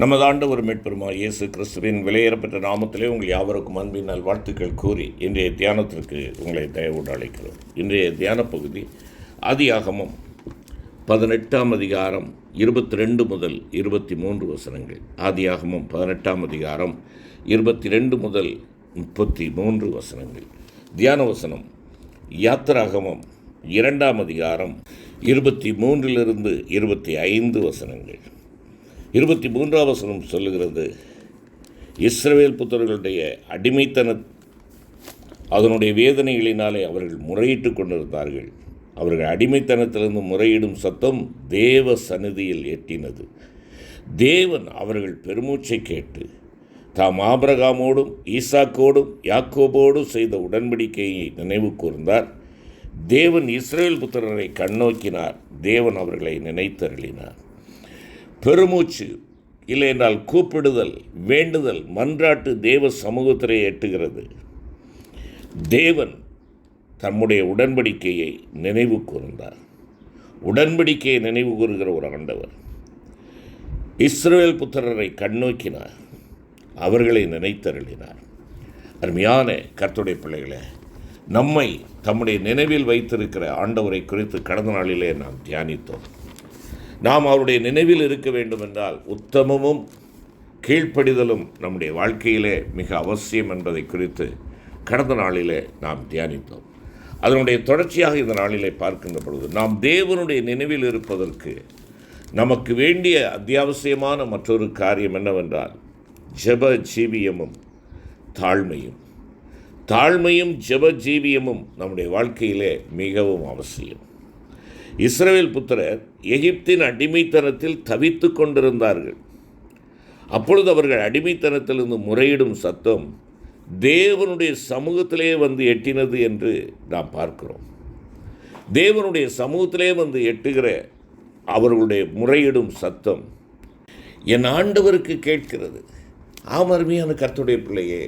நமது ஆண்டவர் மீட்பெருமா இயேசு கிறிஸ்துவின் விலையேறப்பட்ட நாமத்திலே உங்கள் யாவருக்கும் அன்பின் நல் வாழ்த்துக்கள் கூறி இன்றைய தியானத்திற்கு உங்களை தயவோடு அழைக்கிறோம். இன்றைய தியான பகுதி ஆதியாகமம் பதினெட்டாம் அதிகாரம் இருபத்தி ரெண்டு முதல் இருபத்தி மூன்று வசனங்கள். ஆதியாகமம் பதினெட்டாம் அதிகாரம் இருபத்தி ரெண்டு முதல் முப்பத்தி மூன்று வசனங்கள். தியான வசனம் யாத்திராகமம் இரண்டாம் அதிகாரம் இருபத்தி மூன்றிலிருந்து இருபத்தி ஐந்து வசனங்கள். இருபத்தி மூன்றாம் வசனம் சொல்லுகிறது. இஸ்ரவேல் புத்தர்களுடைய அடிமைத்தன அதனுடைய வேதனைகளினாலே அவர்கள் முறையிட்டு கொண்டிருந்தார்கள். அவர்கள் அடிமைத்தனத்திலிருந்து முறையிடும் சத்தம் தேவ சந்நிதியில் எட்டினது. தேவன் அவர்கள் பெருமூச்சை கேட்டு தாம் ஆபிரகாமோடும் ஈசாக்கோடும் யாக்கோபோடும் செய்த உடன்படிக்கையை நினைவு கூர்ந்தார். தேவன் இஸ்ரேல் புத்திரரை கண்ணோக்கினார். தேவன் அவர்களை நினைத்தருளினார். பெருமூச்சு இல்லை என்றால் கூப்பிடுதல் வேண்டுதல் மன்றாட்டு தேவ சமூகத்திலே எட்டுகிறது. தேவன் தம்முடைய உடன்படிக்கையை நினைவு கூர்ந்தார். உடன்படிக்கையை நினைவு கூறுகிற ஒரு ஆண்டவர். இஸ்ரேல் புத்திரரை கண்ணோக்கினார். அவர்களை நினைத்தருளினார். அருமையான கர்த்துடைய பிள்ளைகளே நம்மை தம்முடைய நினைவில் வைத்திருக்கிற ஆண்டவரை குறித்து கடந்த நாளிலே நாம் தியானித்தோம். நாம் அவருடைய நினைவில் இருக்க வேண்டும் என்றால் உத்தமமும் கீழ்ப்படிதலும் நம்முடைய வாழ்க்கையிலே மிக அவசியம் என்பதை குறித்து கடந்த நாளிலே நாம் தியானித்தோம். அதனுடைய தொடர்ச்சியாக இந்த நாளிலே பார்க்கின்ற பொழுது நாம் தேவனுடைய நினைவில் இருப்பதற்கு நமக்கு வேண்டிய அத்தியாவசியமான மற்றொரு காரியம் என்னவென்றால் ஜெப ஜீவியமும் தாழ்மையும். தாழ்மையும் ஜெப ஜீவியமும் நம்முடைய வாழ்க்கையிலே மிகவும் அவசியம். இஸ்ரவேல் புத்திரர் எகிப்தின் அடிமைத்தனத்தில் தவித்து கொண்டிருந்தார்கள். அப்பொழுது அவர்கள் அடிமைத்தனத்திலிருந்து முறையிடும் சத்தம் தேவனுடைய சமூகத்திலே வந்து எட்டினது என்று நாம் பார்க்கிறோம். தேவனுடைய சமூகத்திலே வந்து எட்டுகிற அவர்களுடைய முறையிடும் சத்தம் என் ஆண்டவருக்கு கேட்கிறது. ஆமர்மையான கர்த்துடைய பிள்ளையே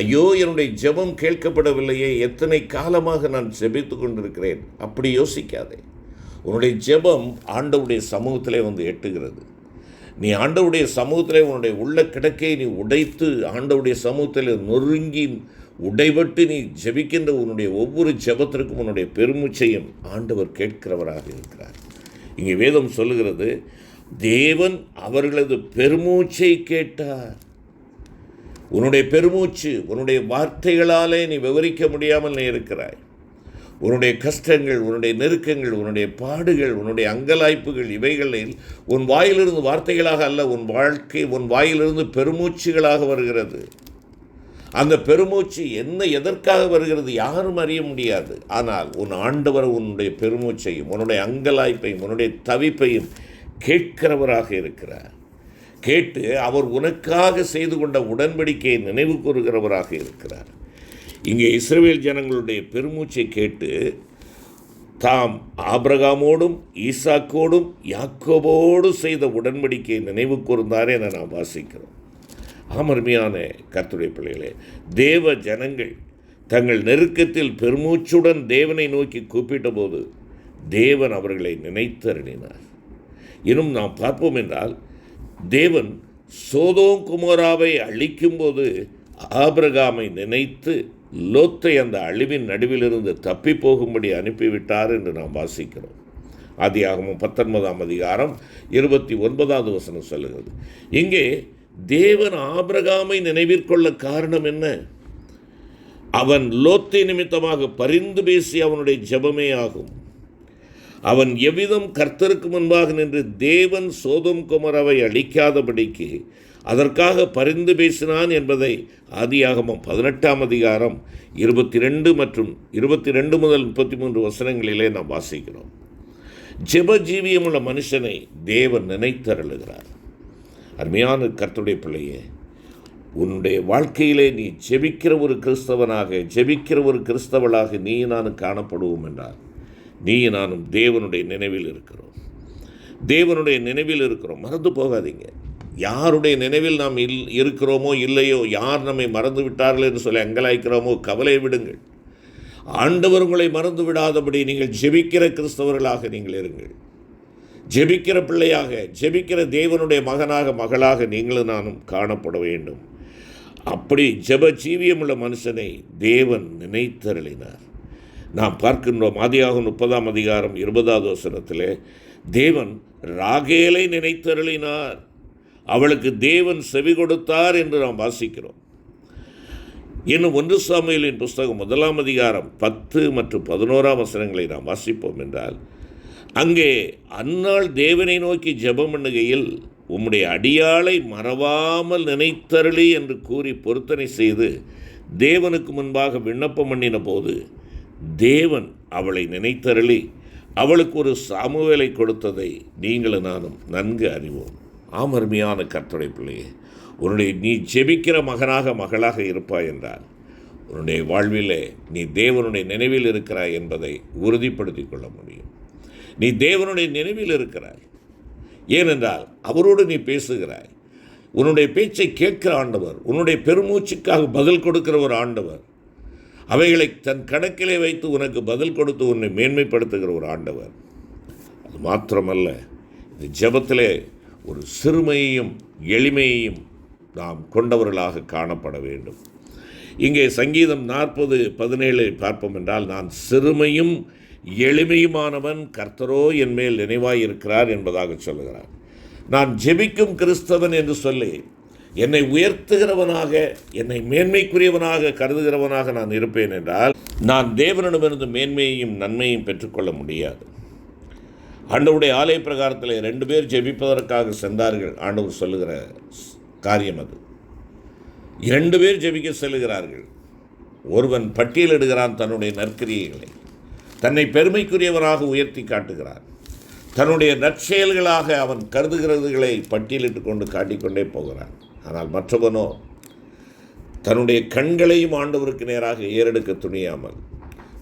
ஐயோ என்னுடைய ஜெபம் கேட்கப்படவில்லையே எத்தனை காலமாக நான் ஜெபித்து கொண்டிருக்கிறேன்? அப்படி யோசிக்காதே. உன்னுடைய ஜெபம் ஆண்டவுடைய சமூகத்திலே வந்து எட்டுகிறது. நீ ஆண்டவுடைய சமூகத்திலே உன்னுடைய உள்ள கிடக்கை நீ உடைத்து ஆண்டவுடைய சமூகத்தில் நொறுங்கி உடைபட்டு நீ ஜெபிக்கின்ற உன்னுடைய ஒவ்வொரு ஜெபத்திற்கும் உன்னுடைய பெருமூச்சையும் ஆண்டவர் கேட்கிறவராக இருக்கிறார். இங்கே வேதம் சொல்லுகிறது தேவன் அவர்களது பெருமூச்சை கேட்டார். உன்னுடைய பெருமூச்சு உன்னுடைய வார்த்தைகளாலே நீ விவரிக்க முடியாமல் நீ இருக்கிறாய். உன்னுடைய கஷ்டங்கள் உன்னுடைய நெருக்கங்கள் உன்னுடைய பாடுகள் உன்னுடைய அங்கலாய்ப்புகள் இவைகளில் உன் வாயிலிருந்து வார்த்தைகளாக அல்ல உன் வாழ்க்கை உன் வாயிலிருந்து பெருமூச்சுகளாக வருகிறது. அந்த பெருமூச்சு என்ன எதற்காக வருகிறது யாரும் அறிய முடியாது. ஆனால் உன் ஆண்டவர் உன்னுடைய பெருமூச்சையும் உன்னுடைய அங்கலாய்ப்பையும் உன்னுடைய தவிப்பையும் கேட்கிறவராக இருக்கிறார். கேட்டு அவர் உனக்காக செய்து கொண்ட உடன்படிக்கையை நினைவு கூறுகிறவராக இருக்கிறார். இங்கே இஸ்ரேல் ஜனங்களுடைய பெருமூச்சை கேட்டு தாம் ஆபிரகாமோடும் ஈசாக்கோடும் யாக்கோபோடு செய்த உடன்படிக்கையை நினைவு கூர்ந்தாரே என நாம் வாசிக்கிறோம். ஆமர்மையான கர்த்துடைய பிள்ளைகளே தேவ ஜனங்கள் தங்கள் நெருக்கத்தில் பெருமூச்சுடன் தேவனை நோக்கி கூப்பிட்ட போது தேவன் அவர்களை நினைத்தருளினார். இன்னும் நாம் பார்ப்போம் என்றால் தேவன் சோதோம் குமாராவை அழிக்கும்போது ஆபிரகாமை நினைத்து லோத்தை அந்த அழிவின் நடுவிலிருந்து தப்பி போகும்படி அனுப்பிவிட்டார் என்று நாம் வாசிக்கிறோம். ஆதியாகமும் பத்தொன்பதாம் அதிகாரம் இருபத்தி ஒன்பதாவது வசனம் சொல்லுகிறது. இங்கே தேவன் ஆபிரகாமை நினைவிற்கொள்ள காரணம் என்ன? அவன் லோத்தை நிமித்தமாக பரிந்து பேசி அவனுடைய ஜெபமே ஆகும். அவன் எவ்விதம் கர்த்தருக்கு முன்பாக நின்று தேவன் சோதம் குமரவை அழிக்காதபடிக்கு அதற்காக பரிந்து பேசினான் என்பதை ஆதியாகமம் பதினெட்டாம் அதிகாரம் இருபத்தி ரெண்டு மற்றும் இருபத்தி ரெண்டு முதல் முப்பத்தி மூன்று வசனங்களிலே நாம் வாசிக்கிறோம். ஜெப ஜீவியமுள்ள மனுஷனை தேவன் நினைத்தருளுகிறார். அருமையான கர்த்தருடைய பிள்ளையே உன்னுடைய வாழ்க்கையிலே நீ ஜெபிக்கிற ஒரு கிறிஸ்தவனாக ஜெபிக்கிற ஒரு கிறிஸ்தவளாக நீ நான் காணப்படுவோம் என்றார். நீ நானும் தேவனுடைய நினைவில் இருக்கிறோம். தேவனுடைய நினைவில் இருக்கிறோம். மறந்து போகாதீங்க. யாருடைய நினைவில் நாம் இல் இருக்கிறோமோ இல்லையோ யார் நம்மை மறந்து விட்டார்கள் என்று சொல்லி அங்கலாய்க்கிறோமோ கவலை விடுங்கள். ஆண்டவர் உங்களை மறந்து விடாதபடி நீங்கள் ஜெபிக்கிற கிறிஸ்தவர்களாக நீங்கள் இருங்கள். ஜெபிக்கிற பிள்ளையாக ஜெபிக்கிற தேவனுடைய மகனாக மகளாக நீங்களும் நானும் காணப்பட வேண்டும். அப்படி ஜப ஜீவியமுள்ள மனுஷனை தேவன் நினைத்தருளினார். நாம் பார்க்கின்றோம் ஆதியாகும் முப்பதாம் அதிகாரம் இருபதாவது வசனத்திலே தேவன் ராகேலை நினைத்தருளினார். அவளுக்கு தேவன் செவி கொடுத்தார் என்று நாம் வாசிக்கிறோம். இன்னும் ஒன்று சாமியலின் புஸ்தகம் முதலாம் அதிகாரம் பத்து மற்றும் பதினோராம் வசனங்களை நாம் வாசிப்போம் என்றால் அங்கே அந்நாள் தேவனை நோக்கி ஜெபம் பண்ணுகையில் உம்முடைய அடியாளை மறவாமல் நினைத்தருளி என்று கூறி பொருத்தனை செய்து தேவனுக்கு முன்பாக விண்ணப்பம் பண்ணின போது தேவன் அவளை நினைத்தருளி அவளுக்கு ஒரு சாமுவேலை கொடுத்ததை நீங்களும் நானும் நன்கு அறிவோம். ஆமர்மையான கர்த்தடை பிள்ளையே உன்னுடைய நீ ஜெபிக்கிற மகனாக மகளாக இருப்பாய் என்றால் உன்னுடைய வாழ்விலே நீ தேவனுடைய நினைவில் இருக்கிறாய் என்பதை உறுதிப்படுத்திக் கொள்ள முடியும். நீ தேவனுடைய நினைவில் இருக்கிறாய். ஏனென்றால் அவரோடு நீ பேசுகிறாய். உன்னுடைய பேச்சை கேட்கிற ஆண்டவர் உன்னுடைய பெருமூச்சுக்காக பதில் கொடுக்கிற ஒரு ஆண்டவர் அவைகளை தன் கணக்கிலே வைத்து உனக்கு பதில் கொடுத்து உன்னை மேன்மைப்படுத்துகிற ஒரு ஆண்டவர். அது மாத்திரமல்ல இந்த ஜபத்திலே ஒரு சிறுமையையும் எளிமையையும் நாம் கொண்டவர்களாக காணப்பட வேண்டும். இங்கே சங்கீதம் நாற்பது பதினேழை பார்ப்போம் என்றால் நான் சிறுமையும் எளிமையுமானவன் கர்த்தரோ என் மேல் நினைவாயிருக்கிறார் என்பதாக சொல்லுகிறார். நான் ஜெபிக்கும் கிறிஸ்தவன் என்று சொல்லி என்னை உயர்த்துகிறவனாக என்னை மேன்மைக்குரியவனாக கருதுகிறவனாக நான் இருப்பேன் என்றால் நான் தேவனிடமிருந்து மேன்மையையும் நன்மையும் பெற்றுக்கொள்ள முடியாது. ஆண்டவருடைய ஆலய பிரகாரத்தில் ரெண்டு பேர் ஜெபிப்பதற்காக சென்றார்கள். ஆண்டவர் சொல்லுகிற காரியம் அது. இரண்டு பேர் ஜெபிக்க செல்லுகிறார்கள் ஒருவன் பட்டியலிடுகிறான் தன்னுடைய நற்கிரியைகளை. தன்னை பெருமைக்குரியவனாக உயர்த்தி காட்டுகிறான். தன்னுடைய நற்செயல்களாக அவன் கருதுகிறதுகளை பட்டியலிட்டு கொண்டு காட்டிக்கொண்டே போகிறான். ஆனால் மற்றவனோ தன்னுடைய கண்களையும் ஆண்டவருக்கு நேராக ஏறெடுக்க துணியாமல்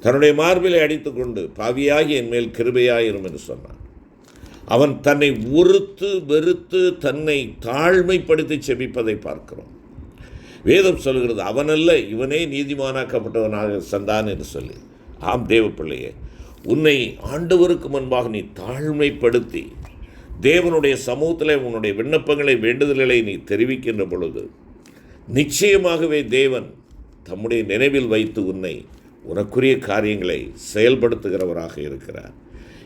தன்னுடைய மார்பிலை அடித்துக்கொண்டு பாவியாகி என் மேல் கிருபையாயிரும் என்று சொன்னான். அவன் தன்னை உறுத்து வெறுத்து தன்னை தாழ்மைப்படுத்தி செபிப்பதை பார்க்கிறோம். வேதம் சொல்கிறது அவனல்ல இவனே நீதிமானாக்கப்பட்டவனாக சந்தான் என்று சொல்லி ஆம் தேவ பிள்ளையே உன்னை ஆண்டவருக்கு முன்பாக நீ தாழ்மைப்படுத்தி தேவனுடைய சமூகத்தில் உன்னுடைய விண்ணப்பங்களை வேண்டுதல்களை நீ தெரிவிக்கின்ற பொழுது நிச்சயமாகவே தேவன் தம்முடைய நினைவில் வைத்து உன்னை உனக்குரிய காரியங்களை செயல்படுத்துகிறவராக இருக்கிறார்.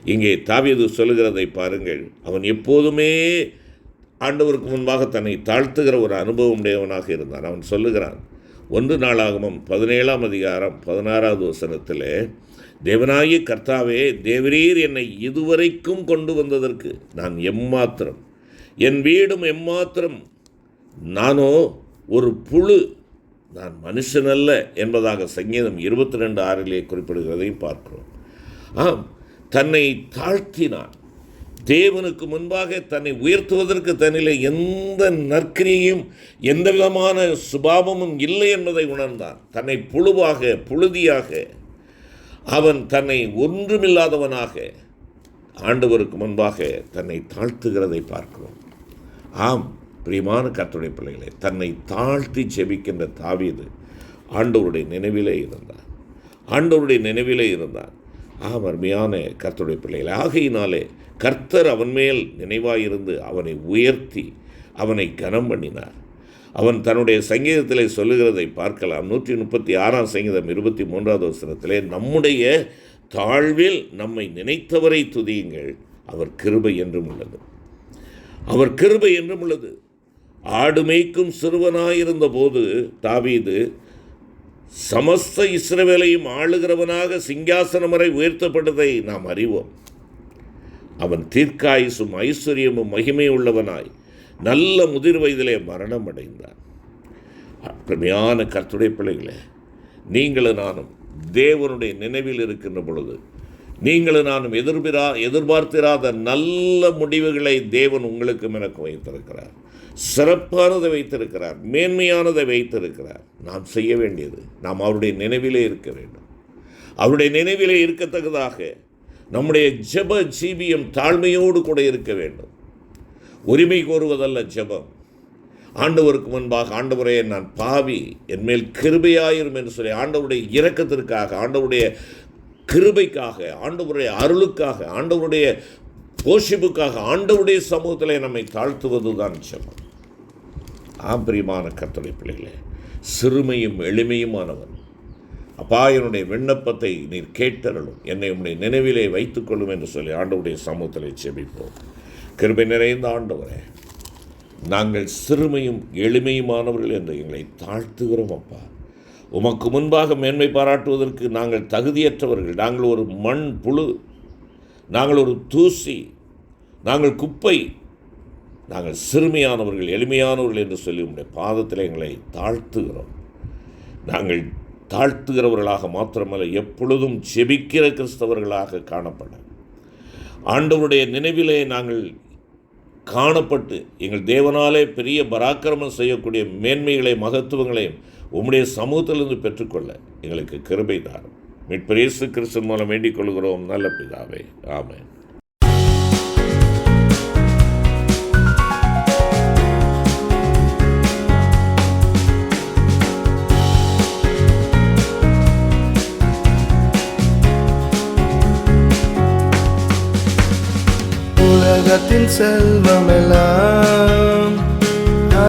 இங்கே தாவியது சொல்கிறதை பாருங்கள். அவன் எப்போதுமே ஆண்டவருக்கு முன்பாக தன்னை தாழ்த்துகிற ஒரு அனுபவம் உடையவனாக இருந்தான். அவன் சொல்லுகிறான் ஒன்று நாளாகவும் பதினேழாம் அதிகாரம் பதினாறாவது வசனத்தில் தேவனாகிய கர்த்தாவே தேவரீர் என்னை இதுவரைக்கும் கொண்டு வந்ததற்கு நான் எம்மாத்திரம் என் வீடும் எம்மாத்திரம். நானோ ஒரு புழு நான் மனுஷனல்ல என்பதாக சங்கீதம் இருபத்தி ரெண்டு ஆறிலே குறிப்பிடுகிறதையும் பார்க்கிறோம். ஆம் தன்னை தாழ்த்தினான். தேவனுக்கு முன்பாக தன்னை உயர்த்துவதற்கு தன்னிலே எந்த நற்கிரியும் எந்த விதமான சுபாவமும் இல்லை என்பதை உணர்ந்தான். தன்னை புழுவாக புழுதியாக அவன் தன்னை ஒன்றுமில்லாதவனாக ஆண்டவருக்கு முன்பாக தன்னை தாழ்த்துகிறதை பார்க்கிறோம். ஆம் பிரியமான கத்துடைய பிள்ளைகளை தன்னை தாழ்த்தி செபிக்கின்ற தாவியது ஆண்டவருடைய நினைவிலே இருந்தார். ஆண்டவருடைய நினைவிலே இருந்தார். ஆம் அருமையான கர்த்தருடைய பிள்ளைகள் ஆகையினாலே கர்த்தர் அவன் மேல் நினைவாயிருந்து அவனை உயர்த்தி அவனை கனம் பண்ணினார் அவன் தன்னுடைய சங்கீதத்திலே சொல்லுகிறதை பார்க்கலாம். நூற்றி முப்பத்தி ஆறாம் சங்கீதம் இருபத்தி மூன்றாவது வசனத்திலே நம்முடைய தாழ்வில் நம்மை நினைத்தவரை துதியுங்கள். அவர் கிருபை என்றும் உள்ளது. அவர் கிருபை என்றும் உள்ளது. ஆடு மேய்க்கும் சிறுவனாயிருந்த போது தாவீது சமஸ்த இஸ்ரவேலையும் ஆளுகிறவனாக சிங்காசனம் வரை உயர்த்தப்பட்டதை நாம் அறிவோம். அவன் தீர்க்காயுசும் ஐஸ்வர்யமும் மகிமை உள்ளவனாய் நல்ல முதிர் வயதிலே மரணம் அடைந்தான் அருமையான கர்த்துடைய பிள்ளைகளே நீங்களும் நானும் தேவனுடைய நினைவில் இருக்கின்ற பொழுது நீங்களும் நானும் எதிர்பிரா எதிர்பார்த்திராத நல்ல முடிவுகளை தேவன் உங்களுக்கும் எனக்கு வைத்திருக்கிறார். சிறப்பானதை வைத்திருக்கிறார் மேன்மையானதை வைத்திருக்கிறார். நாம் செய்ய வேண்டியது நாம் அவருடைய நினைவிலே இருக்க வேண்டும். அவருடைய நினைவிலே இருக்கத்தக்கதாக நம்முடைய ஜப ஜீவியம் தாழ்மையோடு கூட இருக்க வேண்டும். உரிமை கோருவதல்ல ஜெபம். ஆண்டவருக்கு முன்பாக ஆண்டவரே நான் பாவி என்மேல் கிருபையாயிரும் என்று சொல்லி ஆண்டவருடைய இரக்கத்திற்காக ஆண்டவருடைய கிருபைக்காக ஆண்டவருடைய அருளுக்காக ஆண்டவருடைய போஷிப்புக்காக ஆண்டவுடைய சமூகத்தில் நம்மை தாழ்த்துவது தான் செல்லம் ஆம்பிரியமான கத்தளை பிள்ளைகளே சிறுமையும் எளிமையுமானவன். அப்பா என்னுடைய விண்ணப்பத்தை நீர் கேட்டருளும். என்னை உன்னுடைய நினைவிலே வைத்துக்கொள்ளும் என்று சொல்லி ஆண்டவுடைய சமூகத்தில் செபிப்போம் கிருபை நிறைந்த ஆண்டவரே நாங்கள் சிறுமையும் எளிமையுமானவர்கள் என்று எங்களை தாழ்த்துகிறோம் அப்பா. உமக்கு முன்பாக மேன்மை பாராட்டுவதற்கு நாங்கள் தகுதியற்றவர்கள். நாங்கள் ஒரு மண் புழு நாங்கள் ஒரு தூசி நாங்கள் குப்பை. நாங்கள் சிறுமையானவர்கள் எளிமையானவர்கள் என்று சொல்லி உங்களுடைய பாதத்தில் எங்களை தாழ்த்துகிறோம். நாங்கள் தாழ்த்துகிறவர்களாக மாத்திரமல்ல எப்பொழுதும் செபிக்கிற கிறிஸ்தவர்களாக காணப்பட. ஆண்டவருடைய நினைவிலே நாங்கள் காணப்பட்டு எங்கள் தேவனாலே பெரிய பராக்கிரமம் செய்யக்கூடிய மேன்மைகளையும் மகத்துவங்களையும் உம்முடைய சமூகத்திலிருந்து பெற்றுக்கொள்ள எங்களுக்கு கிருபை தாரும். மீட்பரேசு கிறிஸ்தன் மூலம் வேண்டிக் கொள்கிறோம். நல்ல பிதாவே. ஆமேன். உலகத்தின் செல்வமெல்லாம்.